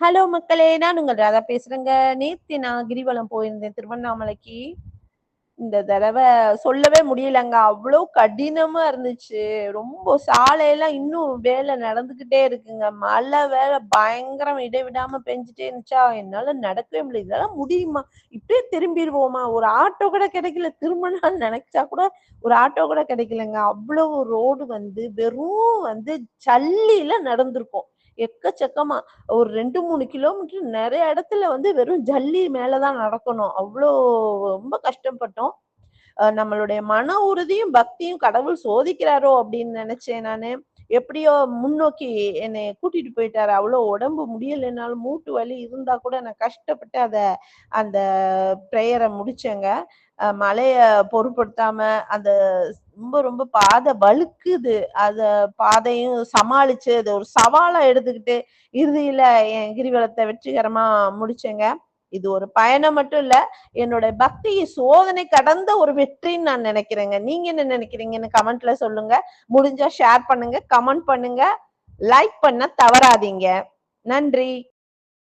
Hello மக்களே நான் உங்கள் ராதா பேசுறேங்க. நேத்து நான் கிரிவலம் போயிருந்தேன் திருவண்ணாமலைக்கு. இந்த தடவை சொல்லவே முடியலங்க. அவ்வளோ கடினமா இருந்துச்சு. ரொம்ப சாலையெல்லாம் இன்னும் வேலை நடந்துகிட்டே இருக்குங்க. மழை வேற பயங்கரம் இடைவிடாம பெஞ்சிட்டே இருந்துச்சா? என்னால நடக்கவே முடியல. இதெல்லாம் முடியுமா? இப்படியே திரும்பிடுவோமா? ஒரு ஆட்டோ கூட கிடைக்கல. திரும்பினாலும் நினைச்சா கூட ஒரு ஆட்டோ கூட கிடைக்கலங்க. அவ்வளோ ரோடு வந்து வெறும் வந்து சல்லியில நடந்திருக்கும். எக்கச்சக்கமா ஒரு ரெண்டு மூணு கிலோமீட்டர் நிறைய இடத்துல வந்து வெறும் ஜல்லி மேலதான் நடக்கணும். அவ்வளோ ரொம்ப கஷ்டப்பட்டோம். நம்மளுடைய மன உறுதியும் பக்தியும் கடவுள் சோதிக்கிறாரோ அப்படின்னு நினைச்சேன் நானு. எப்படியோ முன்னோக்கி என்னை கூட்டிட்டு போயிட்டாரு. அவ்வளோ உடம்பு முடியலைனாலும் மூட்டு வலி இருந்தா கூட நான் கஷ்டப்பட்டு அதை அந்த ப்ரேயரை முடிச்சேங்க. அஹ் மழைய பொருட்படுத்தாம அந்த ரொம்ப ரொம்ப பாதை வழுக்குது. அத பாதையும் சமாளிச்சு அது ஒரு சவாலா எடுத்துக்கிட்டு இறுதியில என் கிரிவலத்தை வெற்றிகரமா முடிச்சேங்க. இது ஒரு பயணம் மட்டும் இல்ல என்னோட பக்தி சோதனை கடந்த ஒரு வெற்றின்னு நான் நினைக்கிறேங்க. நீங்க என்ன நினைக்கிறீங்கன்னு கமெண்ட்ல சொல்லுங்க. முடிஞ்சா ஷேர் பண்ணுங்க கமெண்ட் பண்ணுங்க. லைக் பண்ண தவறாதீங்க. நன்றி.